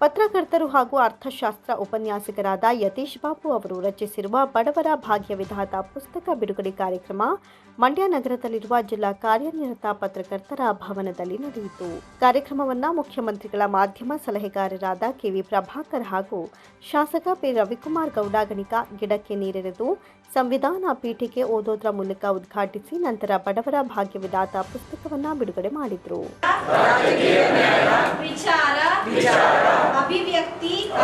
ಪತ್ರಕರ್ತರು ಹಾಗೂ ಅರ್ಥಶಾಸ್ತ್ರ ಉಪನ್ಯಾಸಕರಾದ ಯತೀಶ್ ಬಾಬು ಅವರು ರಚಿಸಿರುವ ಬಡವರ ಭಾಗ್ಯ ವಿಧಾತ ಪುಸ್ತಕ ಬಿಡುಗಡೆ ಕಾರ್ಯಕ್ರಮ ಮಂಡ್ಯ ನಗರದಲ್ಲಿರುವ ಜಿಲ್ಲಾ ಕಾರ್ಯನಿರತ ಪತ್ರಕರ್ತರ ಭವನದಲ್ಲಿ ನಡೆಯಿತು. ಕಾರ್ಯಕ್ರಮವನ್ನು ಮುಖ್ಯಮಂತ್ರಿಗಳ ಮಾಧ್ಯಮ ಸಲಹೆಗಾರರಾದ ಕೆವಿ ಪ್ರಭಾಕರ್ ಹಾಗೂ ಶಾಸಕ ಪಿ ರವಿಕುಮಾರ್ ಗೌಡ ಗಣಿಕ ಗಿಡಕ್ಕೆ ನೀರೆರೆದು ಸಂವಿಧಾನ ಪೀಠಿಕೆ ಓದೋದ್ರ ಮೂಲಕ ಉದ್ಘಾಟಿಸಿ ನಂತರ ಬಡವರ ಭಾಗ್ಯ ವಿಧಾತ ಪುಸ್ತಕವನ್ನು ಬಿಡುಗಡೆ ಮಾಡಿದರು ವಿಚಾರ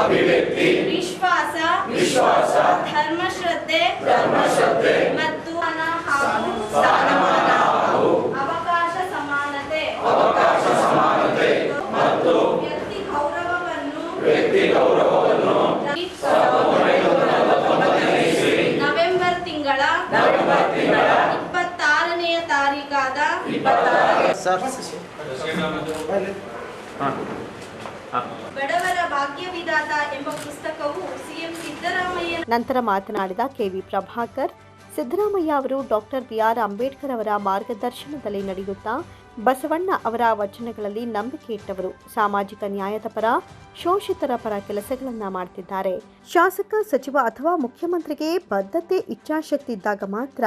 ಅಭಿವ್ಯಕ್ತಿ. ವಿಶ್ವಾಸ. ಧರ್ಮಶ್ರದ್ಧೆ. ಮತ್ತು ಸ್ಥಾನಮಾನ ಹಾಗೂ ಅವಕಾಶ ಸಮಾನತೆ. ಮತ್ತು ವ್ಯಕ್ತಿ ಗೌರವವನ್ನು ವ್ಯಕ್ತಿ ಗೌರವವನ್ನು ನವೆಂಬರ್ ತಿಂಗಳ ಇಪ್ಪತ್ತಾರನೆಯ ತಾರೀಕಾದ ಬಡವರ ಎಂಬ ಪುಸ್ತಕವು ಸಿಎಂ ಸಿದ್ದರಾಮಯ್ಯ ನಂತರ ಮಾತನಾಡಿದ ಕೆವಿ ಪ್ರಭಾಕರ್, ಸಿದ್ದರಾಮಯ್ಯ ಅವರು ಡಾಕ್ಟರ್ ಬಿಆರ್ ಅಂಬೇಡ್ಕರ್ ಅವರ ಮಾರ್ಗದರ್ಶನದಲ್ಲಿ ನಡೆಯುತ್ತಾ ಬಸವಣ್ಣ ಅವರ ವಚನಗಳಲ್ಲಿ ನಂಬಿಕೆ ಇಟ್ಟವರು. ಸಾಮಾಜಿಕ ನ್ಯಾಯದ ಪರ, ಶೋಷಿತರ ಪರ ಕೆಲಸಗಳನ್ನ ಮಾಡ್ತಿದ್ದಾರೆ. ಶಾಸಕ, ಸಚಿವ ಅಥವಾ ಮುಖ್ಯಮಂತ್ರಿಗೆ ಬದ್ಧತೆ, ಇಚ್ಛಾಶಕ್ತಿ ಇದ್ದಾಗ ಮಾತ್ರ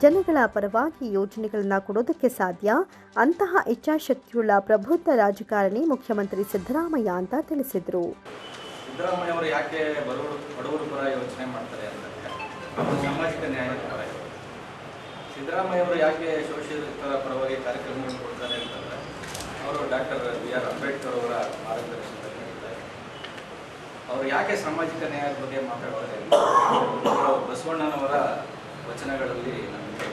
ಜನಗಳ ಪರವಾಗಿ ಯೋಜನೆಗಳನ್ನ ಕೊಡೋದಕ್ಕೆ ಸಾಧ್ಯ. ಅಂತಹ ಇಚ್ಛಾಶಕ್ತಿಯುಳ್ಳ ಪ್ರಬುದ್ಧ ರಾಜಕಾರಣಿ ಮುಖ್ಯಮಂತ್ರಿ ಸಿದ್ದರಾಮಯ್ಯ ಅಂತ ತಿಳಿಸಿದರು. ಸಿದ್ದರಾಮಯ್ಯ ಅವರು ಯಾಕೆ ಬಡವರು ಬಡವರ ಪರ ಯೋಚನೆ ಮಾಡ್ತಾರೆ ಅಂತಂದ್ರೆ ಅವರು ಸಾಮಾಜಿಕ ನ್ಯಾಯದ ಪರ ಇದ್ದಾರೆ. ಸಿದ್ದರಾಮಯ್ಯ ಅವರು ಯಾಕೆ ಶೋಷಿತರ ಪರವಾಗಿ ಕಾರ್ಯಕ್ರಮಗಳನ್ನು ಕೊಡ್ತಾರೆ ಅಂತಂದ್ರೆ ಅವರು ಡಾಕ್ಟರ್ ಬಿ ಆರ್ ಅಂಬೇಡ್ಕರ್ ಅವರ ಮಾರ್ಗದರ್ಶನದಲ್ಲಿ ಇರ್ತಾರೆ ಅವರು ಯಾಕೆ ಸಾಮಾಜಿಕ ನ್ಯಾಯದ ಬಗ್ಗೆ ಮಾತಾಡ್ತಾರೆ ಬಸವಣ್ಣನವರ ವಚನಗಳಲ್ಲಿ ನಮಗೆ.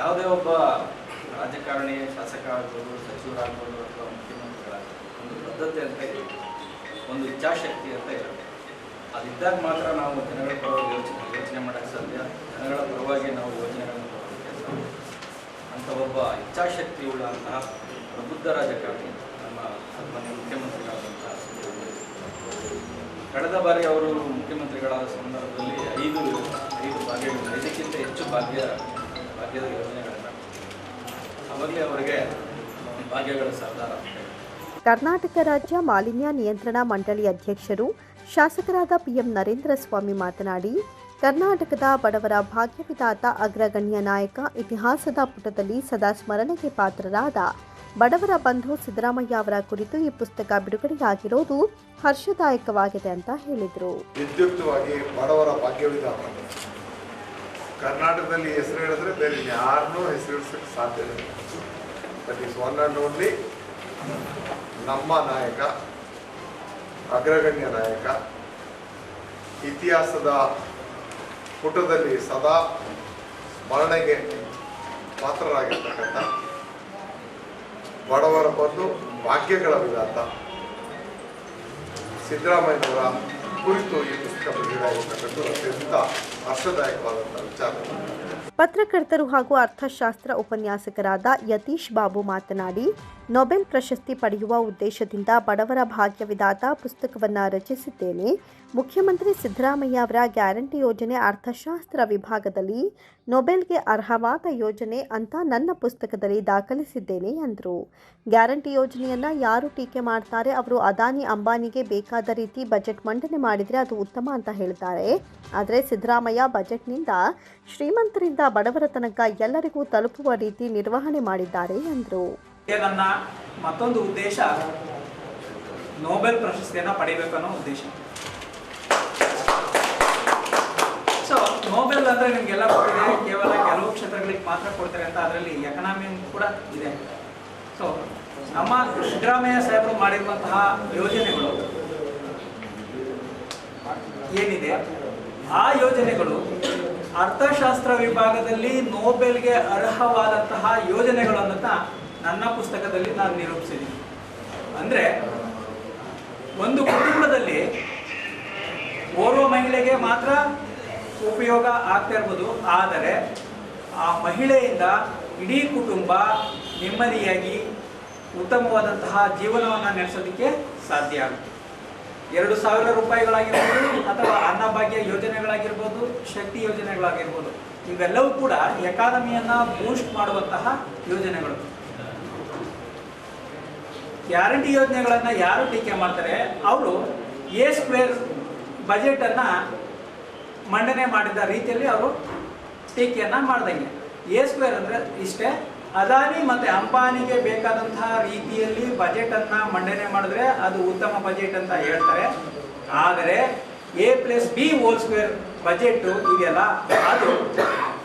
ಯಾವುದೇ ಒಬ್ಬ ರಾಜಕಾರಣಿ, ಶಾಸಕ ಆಗ್ಬೋದು ಸಚಿವರಾಗ್ಬೋದು ಅಥವಾ ಮುಖ್ಯಮಂತ್ರಿಗಳಾಗ್ಬೋದು, ಒಂದು ಬದ್ಧತೆ ಅಂತ ಒಂದು ಇಚ್ಛಾಶಕ್ತಿ ಅಂತ ಇರುತ್ತೆ ಅದಿದ್ದಾಗ ಮಾತ್ರ ನಾವು ಜನಗಳ ಪರವಾಗಿ ಯೋಚನೆ ಯೋಚನೆ ಮಾಡೋಕ್ಕೆ ಸಾಧ್ಯ. ಜನಗಳ ಪರವಾಗಿ ನಾವು ಯೋಜನೆಗಳನ್ನು ಮಾಡೋದಕ್ಕೆ ಸಾಧ್ಯ. ಅಂತ ಒಬ್ಬ ಇಚ್ಛಾಶಕ್ತಿ ಉಳ್ಳಂತಹ ಪ್ರಬುದ್ಧ ರಾಜಕಾರಣಿ, ನಮ್ಮ ಸನ್ಮಾನ್ಯ ಮುಖ್ಯಮಂತ್ರಿಗಳಾದಂತಹ ಸಿದ್ದರಾಮಯ್ಯ. ಕಳೆದ ಬಾರಿ ಅವರು ಮುಖ್ಯಮಂತ್ರಿಗಳಾದ ಸಂದರ್ಭದಲ್ಲಿ ಐದು ಐದು ಭಾಗ್ಯಗಳು ಐದಕ್ಕಿಂತ ಹೆಚ್ಚು ಭಾಗ್ಯ, ಭಾಗ್ಯದ ಯೋಜನೆಗಳನ್ನು ಅವಾಗಲೇ ಅವರಿಗೆ ಭಾಗ್ಯಗಳ ಸರ್ದಾರ ಕರ್ನಾಟಕ ರಾಜ್ಯ ಮಾಲಿನ್ಯ ನಿಯಂತ್ರಣ ಮಂಡಳಿ ಅಧ್ಯಕ್ಷರು, ಶಾಸಕರಾದ ಪಿಎಂ ನರೇಂದ್ರ ಸ್ವಾಮಿ ಮಾತನಾಡಿ, ಕರ್ನಾಟಕದ ಬಡವರ ಭಾಗ್ಯವಿದಾತ ಅಗ್ರಗಣ್ಯ ನಾಯಕ ಇತಿಹಾಸದ ಪುಟದಲ್ಲಿ ಸದಾ ಸ್ಮರಣೆಗೆ ಪಾತ್ರರಾದ ಬಡವರ ಬಂಧು ಸಿದ್ದರಾಮಯ್ಯ ಅವರ ಕುರಿತು ಈ ಪುಸ್ತಕ ಬಿಡುಗಡೆಯಾಗಿರೋದು ಹರ್ಷದಾಯಕವಾಗಿದೆ ಅಂತ ಹೇಳಿದರು. ವಿದ್ಯುಕ್ತವಾಗಿ ಬಡವರ ಭಾಗ್ಯವಿದ ಕರ್ನಾಟಕದಲ್ಲಿ ಹೆಸರು ಹೇಳಿದ್ರೆ ಬೇರೆ ಯಾರನ್ನೂ ಹೆಸರಿಸಕ್ಕೆ ಸಾಧ್ಯ that is one and only ನಮ್ಮ ನಾಯಕ, ಅಗ್ರಗಣ್ಯ ನಾಯಕ, ಇತಿಹಾಸದ ಪುಟದಲ್ಲಿ ಸದಾ ಸ್ಮರಣೆಗೆ ಪಾತ್ರರಾಗಿರ್ತಕ್ಕಂಥ ಬಡವರ ಬಂದು ಭಾಗ್ಯಗಳ ವಿಧಾತ ಸಿದ್ದರಾಮಯ್ಯನವರ ಕುರಿತು ಈ ಪುಸ್ತಕ ಬಿಡುಗಡೆಯಾಗಿರ್ತಕ್ಕಂಥದ್ದು ಅತ್ಯಂತ ಹರ್ಷದಾಯಕವಾದಂಥ ವಿಚಾರ. ಪತ್ರಕರ್ತರು ಹಾಗೂ ಅರ್ಥಶಾಸ್ತ್ರ ಉಪನ್ಯಾಸಕರಾದ ಯತೀಶ್ ಬಾಬು ಮಾತನಾಡಿ ನೊಬೆಲ್ ಪ್ರಶಸ್ತಿ ಪಡೆಯುವ ಉದ್ದೇಶದಿಂದ ಬಡವರ ಭಾಗ್ಯವಿದಾತ ಪುಸ್ತಕವನ್ನು ರಚಿಸಿದ್ದೇನೆ. ಮುಖ್ಯಮಂತ್ರಿ ಸಿದ್ದರಾಮಯ್ಯ ಅವರ ಗ್ಯಾರಂಟಿ ಯೋಜನೆ ಅರ್ಥಶಾಸ್ತ್ರ ವಿಭಾಗದಲ್ಲಿ ನೊಬೆಲ್ಗೆ ಅರ್ಹವಾದ ಯೋಜನೆ ಅಂತ ನನ್ನ ಪುಸ್ತಕದಲ್ಲಿ ದಾಖಲಿಸಿದ್ದೇನೆ ಎಂದರು ಗ್ಯಾರಂಟಿ ಯೋಜನೆಯನ್ನು ಯಾರು ಟೀಕೆ ಮಾಡ್ತಾರೆ, ಅವರು ಅದಾನಿ ಅಂಬಾನಿಗೆ ಬೇಕಾದ ರೀತಿ ಬಜೆಟ್ ಮಂಡನೆ ಮಾಡಿದರೆ ಅದು ಉತ್ತಮ ಅಂತ ಹೇಳ್ತಾರೆ. ಆದರೆ ಸಿದ್ದರಾಮಯ್ಯ ಬಜೆಟ್ನಿಂದ ಶ್ರೀಮಂತರಿಂದ ಬಡವರ ತನಕ ಎಲ್ಲರಿಗೂ ತಲುಪುವ ರೀತಿ ನಿರ್ವಹಣೆ ಮಾಡಿದ್ದಾರೆ ಎಂದರು ನನ್ನ ಮತ್ತೊಂದು ಉದ್ದೇಶ ನೋಬೆಲ್ ಪ್ರಶಸ್ತಿಯನ್ನು ಪಡಿಬೇಕು ಅನ್ನೋ ಉದ್ದೇಶ. ಸೊ ನೋಬೆಲ್ ಅಂದ್ರೆ ನಿಮ್ಗೆಲ್ಲ ಗೊತ್ತಿದೆ, ಕೇವಲ ಕೆಲವು ಕ್ಷೇತ್ರಗಳಿಗೆ ಮಾತ್ರ ಕೊಡ್ತಾರೆ ಅಂತ ಅದರಲ್ಲಿ ಎಕನಾಮಿ ಕೂಡ ಇದೆ. ಸೊ ನಮ್ಮ ಸಿದ್ದರಾಮಯ್ಯ ಸಾಹೇಬರು ಮಾಡಿರುವಂತಹ ಯೋಜನೆಗಳು ಏನಿದೆ? ಆ ಯೋಜನೆಗಳು ಅರ್ಥಶಾಸ್ತ್ರ ವಿಭಾಗದಲ್ಲಿ ನೋಬೆಲ್ಗೆ ಅರ್ಹವಾದಂತಹ ಯೋಜನೆಗಳನ್ನ ನನ್ನ ಪುಸ್ತಕದಲ್ಲಿ ನಾನು ನಿರೂಪಿಸಿದ್ದೀನಿ. ಅಂದರೆ, ಒಂದು ಕುಟುಂಬದಲ್ಲಿ ಓರ್ವ ಮಹಿಳೆಗೆ ಮಾತ್ರ ಉಪಯೋಗ ಆಗ್ತಾ ಇರ್ಬೋದು. ಆದರೆ, ಆ ಮಹಿಳೆಯಿಂದ ಇಡೀ ಕುಟುಂಬ ನೆಮ್ಮದಿಯಾಗಿ ಉತ್ತಮವಾದಂತಹ ಜೀವನವನ್ನು ನಡೆಸೋದಕ್ಕೆ ಸಾಧ್ಯ ಆಗುತ್ತೆ. ಎರಡು ಸಾವಿರ ರೂಪಾಯಿಗಳಾಗಿರ್ಬೋದು ಅಥವಾ ಅನ್ನಭಾಗ್ಯ ಯೋಜನೆಗಳಾಗಿರ್ಬೋದು, ಶಕ್ತಿ ಯೋಜನೆಗಳಾಗಿರ್ಬೋದು, ಇವೆಲ್ಲವೂ ಕೂಡ ಎಕಾನಮಿಯನ್ನು ಬೂಸ್ಟ್ ಮಾಡುವಂತಹ ಯೋಜನೆಗಳು. ಗ್ಯಾರಂಟಿ ಯೋಜನೆಗಳನ್ನು ಯಾರು ಟೀಕೆ ಮಾಡ್ತಾರೆ? ಅವರು ಎ ಸ್ಕ್ವೇರ್ ಬಜೆಟನ್ನು ಮಂಡನೆ ಮಾಡಿದ ರೀತಿಯಲ್ಲಿ ಅವರು ಟೀಕೆಯನ್ನು ಮಾಡ್ದಂಗೆ. ಎ ಸ್ಕ್ವೇರ್ ಅಂದರೆ ಇಷ್ಟೇ, ಅದಾನಿ ಮತ್ತು ಅಂಬಾನಿಗೆ ಬೇಕಾದಂತಹ ರೀತಿಯಲ್ಲಿ ಬಜೆಟನ್ನು ಮಂಡನೆ ಮಾಡಿದ್ರೆ ಅದು ಉತ್ತಮ ಬಜೆಟ್ ಅಂತ ಹೇಳ್ತಾರೆ. ಆದರೆ A plus B whole square budget ಇದೆಯಲ್ಲ, ಅದು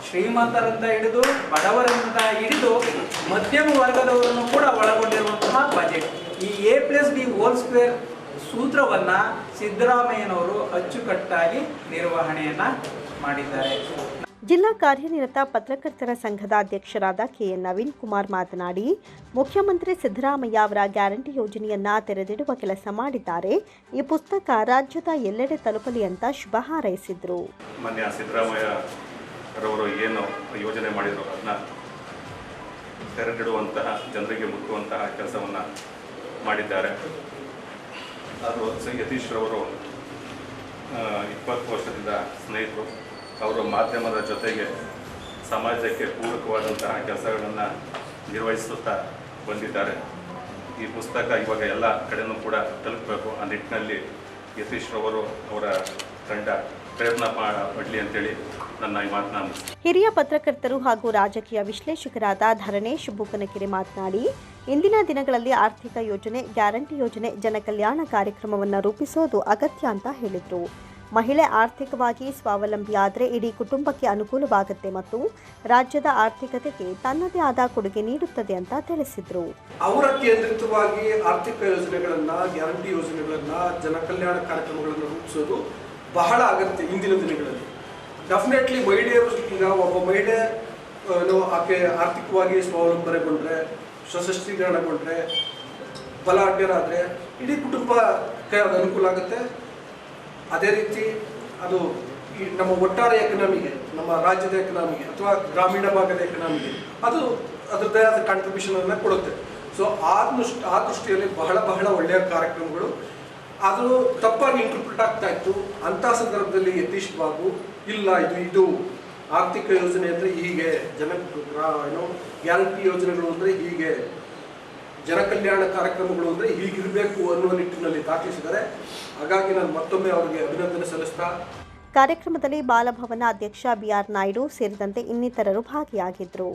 ಶ್ರೀಮಂತರಿಂದ ಹಿಡಿದು ಬಡವರಿಂದ ಹಿಡಿದು ಮಧ್ಯಮ ವರ್ಗದವರನ್ನು ಕೂಡ ಒಳಗೊಂಡಿರುವಂತಹ ಬಜೆಟ್ ಈ A plus D whole square ಸೂತ್ರವನ್ನ ಸಿದ್ದರಾಮಯ್ಯನವರು ಅಚ್ಚುಕಟ್ಟಾಗಿ ನಿರ್ವಹಣೆಯನ್ನ ಮಾಡಿದ್ದಾರೆ. ಜಿಲ್ಲಾ ಕಾರ್ಯನಿರತ ಪತ್ರಕರ್ತರ ಸಂಘದ ಅಧ್ಯಕ್ಷರಾದ ಕೆಎನ್ ನವೀನ್ ಕುಮಾರ್ ಮಾತನಾಡಿ ಮುಖ್ಯಮಂತ್ರಿ ಸಿದ್ದರಾಮಯ್ಯ ಅವರ ಗ್ಯಾರಂಟಿ ಯೋಜನೆಯನ್ನ ತೆರೆದಿಡುವ ಕೆಲಸ ಮಾಡಿದ್ದಾರೆ. ಈ ಪುಸ್ತಕ ರಾಜ್ಯದ ಎಲ್ಲೆಡೆ ತಲುಪಲಿ ಅಂತ ಶುಭ ಹಾರೈಸಿದ್ರು. ಮಾನ್ಯ ಸಿದ್ದರಾಮಯ್ಯ ರವರು ಏನು ಯೋಜನೆ ಮಾಡಿದ್ರು ಅದನ್ನ ತೆರೆದಿಡುವಂತಹ, ಜನರಿಗೆ ಮುಟ್ಟುವಂತಹ ಕೆಲಸವನ್ನು ಮಾಡಿದ್ದಾರೆ. ಅದು ಯತೀಶ್ ರವರು ಇಪ್ಪತ್ತು ವರ್ಷದಿಂದ ಸ್ನೇಹಿತರು, ಅವರು ಮಾಧ್ಯಮದ ಜೊತೆಗೆ ಸಮಾಜಕ್ಕೆ ಪೂರಕವಾದಂತಹ ಕೆಲಸಗಳನ್ನು ನಿರ್ವಹಿಸುತ್ತಾ ಬಂದಿದ್ದಾರೆ. ಈ ಪುಸ್ತಕ ಇವಾಗ ಎಲ್ಲ ಕಡೆನೂ ಕೂಡ ತಲುಪಬೇಕು ಆ ನಿಟ್ಟಿನಲ್ಲಿ ಯತೀಶ್ ರವರು ಅವರ ತಂಡ ಪ್ರಯತ್ನ ಮಾ- ಪಡಲಿ ಅಂತೇಳಿ ನನ್ನ ಈ ಮಾತನ್ನ ಹಿರಿಯ ಪತ್ರಕರ್ತರು ಹಾಗೂ ರಾಜಕೀಯ ವಿಶ್ಲೇಷಕರಾದ ಧರಣೇಶ್ ಬೂಕನಕೆರೆ ಮಾತನಾಡಿ ಇಂದಿನ ದಿನಗಳಲ್ಲಿ ಆರ್ಥಿಕ ಯೋಜನೆ ಗ್ಯಾರಂಟಿ ಯೋಜನೆ ಜನಕಲ್ಯಾಣ ಕಾರ್ಯಕ್ರಮವನ್ನು ರೂಪಿಸೋದು ಅಗತ್ಯ ಅಂತ ಹೇಳಿದರು. ಮಹಿಳೆ ಆರ್ಥಿಕವಾಗಿ ಸ್ವಾವಲಂಬಿಯಾದರೆ ಇಡೀ ಕುಟುಂಬಕ್ಕೆ ಅನುಕೂಲವಾಗುತ್ತೆ ಮತ್ತು ರಾಜ್ಯದ ಆರ್ಥಿಕತೆಗೆ ತನ್ನದೇ ಆದ ಕೊಡುಗೆ ನೀಡುತ್ತದೆ ಅಂತ ತಿಳಿಸಿದರು. ಅವರ ಕೇಂದ್ರಿತವಾಗಿ ಆರ್ಥಿಕ ಯೋಜನೆಗಳನ್ನ ಗ್ಯಾರಂಟಿ ಯೋಜನೆಗಳನ್ನ ಜನಕಲ್ಯಾಣ ಕಾರ್ಯಕ್ರಮಗಳನ್ನು ರೂಪಿಸೋದು ಬಹಳ ಅಗತ್ಯ ಇಂದಿನ ದಿನಗಳಲ್ಲಿ. ಡೆಫಿನೆಟ್ಲಿ ಮಹಿಳೆಯರು ಈಗ ಒಬ್ಬ ಮಹಿಳೆ ಏನು ಆಕೆ ಆರ್ಥಿಕವಾಗಿ ಸ್ವಾವಲಂಬನೆಗೊಂಡ್ರೆ ಸಶಸ್ತ್ರೀಕರಣಗೊಂಡ್ರೆ ಬಲಾಢ್ಯರಾದರೆ, ಇಡೀ ಕುಟುಂಬಕ್ಕೆ ಅದು ಅನುಕೂಲ ಆಗುತ್ತೆ. ಅದೇ ರೀತಿ ಅದು ಈ ನಮ್ಮ ಒಟ್ಟಾರೆ ಎಕನಾಮಿಗೆ ನಮ್ಮ ರಾಜ್ಯದ ಎಕನಾಮಿಗೆ ಅಥವಾ ಗ್ರಾಮೀಣ ಭಾಗದ ಎಕನಾಮಿಗೆ ಅದು ಅದರದ್ದೇ ಆದ ಕಾಂಟ್ರಿಬ್ಯೂಷನ್ ಅನ್ನು ಕೊಡುತ್ತೆ. ಸೊ ಆ ದೃಷ್ಟಿ, ಆ ದೃಷ್ಟಿಯಲ್ಲಿ ಬಹಳ ಬಹಳ ಒಳ್ಳೆಯ ಕಾರ್ಯಕ್ರಮಗಳು. ಅದು ತಪ್ಪಾಗಿ ಇಂಟರ್ಪ್ರಿಟ್ ಆಗ್ತಾ ಇತ್ತು. ಅಂಥ ಸಂದರ್ಭದಲ್ಲಿ ಯತೀಶ್ ಬಾಬು, ಇಲ್ಲ, ಇದು ಇದು. ಆರ್ಥಿಕ ಯೋಜನೆ ಅಂದರೆ ಹೀಗೆ, ಜನ ಏನು, ಗ್ಯಾರಂಟಿ ಯೋಜನೆಗಳು ಅಂದರೆ ಹೀಗೆ. ಜನಕಲ್ಯಾಣ ಕಾರ್ಯಕ್ರಮಗಳು ಅಂದರೆ ಹೀಗಿರಬೇಕು ಅನ್ನುವ ನಿಟ್ಟಿನಲ್ಲಿ ದಾಖಲಿಸಿದರೆ ಹಾಗಾಗಿ ನಾನು ಮತ್ತೊಮ್ಮೆ ಅವರಿಗೆ ಅಭಿನಂದನೆ ಸಲ್ಲಿಸ್ತಾ ಕಾರ್ಯಕ್ರಮದಲ್ಲಿ ಬಾಲಭವನ ಅಧ್ಯಕ್ಷ ಬಿಆರ್ ನಾಯ್ಡು ಸೇರಿದಂತೆ ಇನ್ನಿತರರು ಭಾಗಿಯಾಗಿದ್ದರು